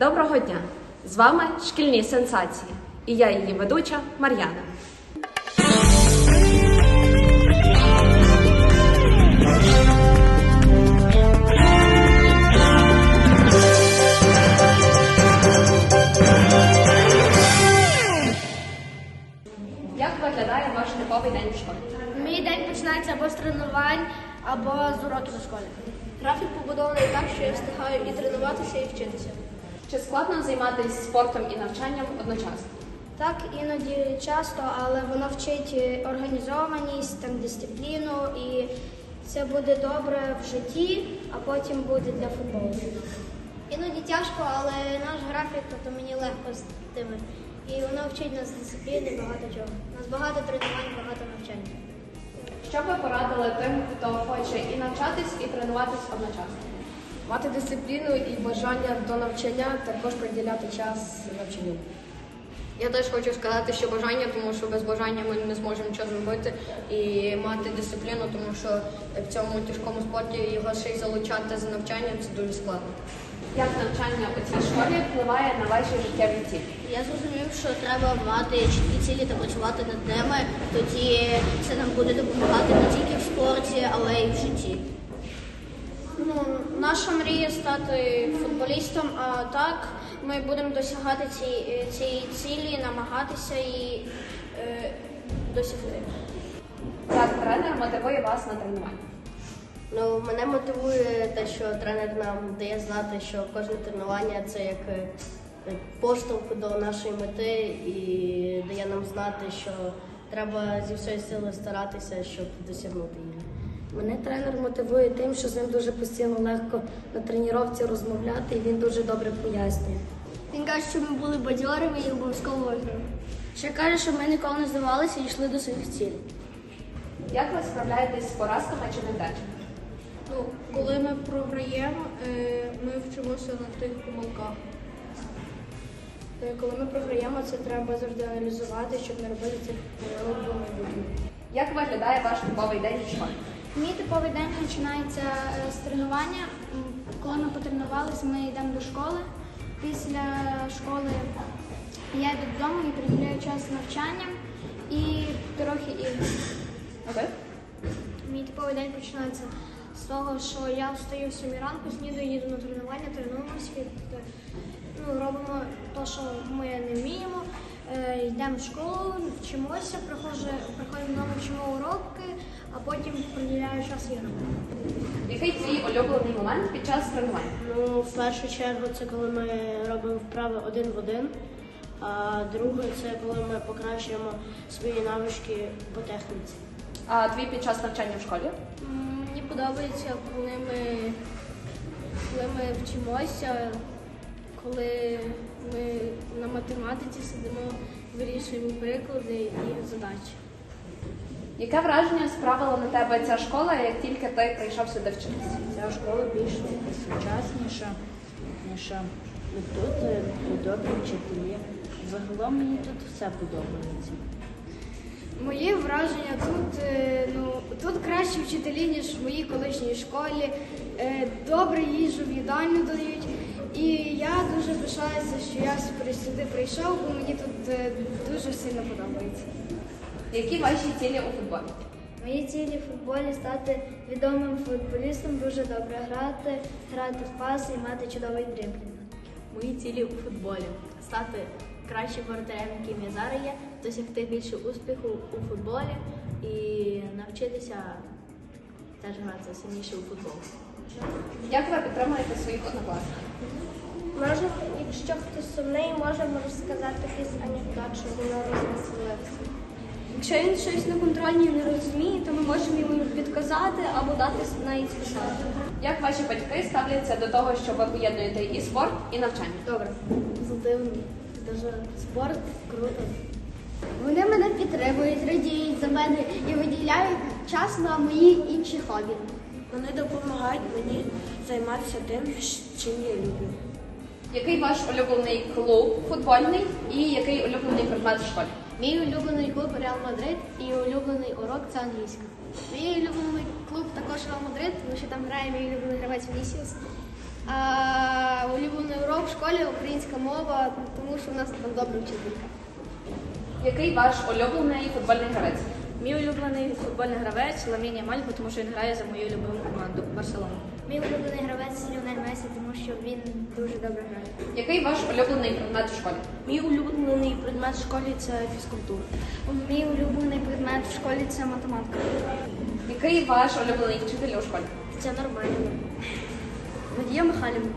Доброго дня! З вами шкільні сенсації. І я її ведуча Мар'яна. Як виглядає ваш типовий день в школі? Мій день починається або з тренувань, або з уроків у школі. Графік побудований так, що я встигаю і тренуватися, і вчитися. Чи складно займатися спортом і навчанням одночасно? Так, іноді часто, але воно вчить е, організованість, там, дисципліну, і це буде добре в житті, а потім буде для футболу. Іноді тяжко, але наш графік, то мені легко з тими. І воно вчить нас дисципліни, багато чого. У нас багато тренувань, багато навчання. Що б ви порадили тим, хто хоче і навчатись, і тренуватись одночасно? Мати дисципліну і бажання до навчання, також приділяти час навчанню. Я теж хочу сказати, що бажання, тому що без бажання ми не зможемо нічого зробити і мати дисципліну, тому що в цьому тяжкому спорті його ще й залучати за навчання це дуже складно. Як навчання у цій школі впливає на ваші життєві цілі? Я зрозумів, що треба мати чіткі цілі та працювати над ними. Тоді це нам буде допомагати не тільки в спорті, але й в житті. Ну, наша мрія стати футболістом, а так ми будемо досягати цієї, цієї цілі, намагатися її е, досягти. Як тренер мотивує вас на тренування? Ну, мене мотивує те, що тренер нам дає знати, що кожне тренування це як е, поштовх до нашої мети і дає нам знати, що треба зі всієї сили старатися, щоб досягнути її. Мене тренер мотивує тим, що з ним дуже постійно легко на тренувці розмовляти, і він дуже добре пояснює. Він каже, що ми були бадьорими і обов'язково виграли. Ще каже, що ми ніколи не здавалися і йшли до своїх цілей. Як ви справляєтесь з поразками чи невдачами? Ну, коли ми програємо, е, ми вчимося на тих помилках. Е, Коли ми програємо, це треба завжди аналізувати, щоб не робити цих помилок. Як виглядає ваш типовий день у школі? Мій типовий день починається е, з тренування. Коли ми потренувалися, ми йдемо до школи. Після школи я йду додому і приділяю час навчанням і трохи ігор. Окей. Мій типовий день починається з того, що я встаю в 7 ранку, снідаю, їду на тренування, тренуємося, ну, робимо те, що ми не вміємо, йдемо в школу, вчимося, приходимо вдома, вчимо уроки, а потім приділяю час іграм. Який твій улюблений момент під час тренування? Ну, в першу чергу, це коли ми робимо вправи один в один. А друге, це коли ми покращуємо свої навички по техніці. А твій під час навчання в школі? Мені подобається, коли ми, коли ми вчимося, коли ми на математиці сидимо, вирішуємо приклади і задачі. Яке враження справила на тебе ця школа, як тільки ти прийшов сюди вчитися? Ця школа більш сучасніша, ніж тут добрі вчителі. Загалом мені тут все подобається. Мої враження тут, е, ну, тут кращі вчителі, ніж в моїй колишній школі. Е, Добре їжу в їдальню дають. І я дуже пишаюся, що я сюди- прийшов, бо мені тут е, дуже сильно подобається. Які ваші цілі у футболі? Мої цілі в футболі стати відомим футболістом, дуже добре грати, грати в паси і мати чудовий дриблінг. Мої цілі у футболі стати кращим воротарем, яким я зараз є, досягти більше успіху у футболі і навчитися теж грати сильніше у футбол. Як ви підтримуєте своїх однокласників? Можна, якщо хтось сумний, можемо розказати якийсь анекдот, щоб воно розвеселилося. Якщо він щось на контрольні не розуміє, то ми можемо йому підказати або дати навіть списати. Як ваші батьки ставляться до того, що ви поєднуєте і спорт, і навчання? Добре, позитивно. Дуже спорт круто. Вони мене підтримують, радіють за мене і виділяють час на мої інші хобі. Вони допомагають мені займатися тим, чим я люблю. Який ваш улюблений клуб футбольний і який улюблений предмет в школі? Мій улюблений клуб Реал Мадрид і улюблений урок це англійська. Мій улюблений клуб також Реал Мадрид, тому що там грає мій улюблений гравець Вінісіус. А улюблений урок в школі українська мова, тому що в нас там добра вчителька. Який ваш улюблений футбольний гравець? Мій улюблений футбольний гравець Ламін Ямаль, тому що він грає за мою любиму команду Барселону. Мій улюблений гравець Ліонель Месі, тому що він дуже добре грає. Який ваш улюблений предмет в школі? Мій улюблений предмет в школі це фізкультура. Мій улюблений предмет в школі це математика. Який ваш улюблений вчитель у школі? Це нормально. Водія Михайлівна.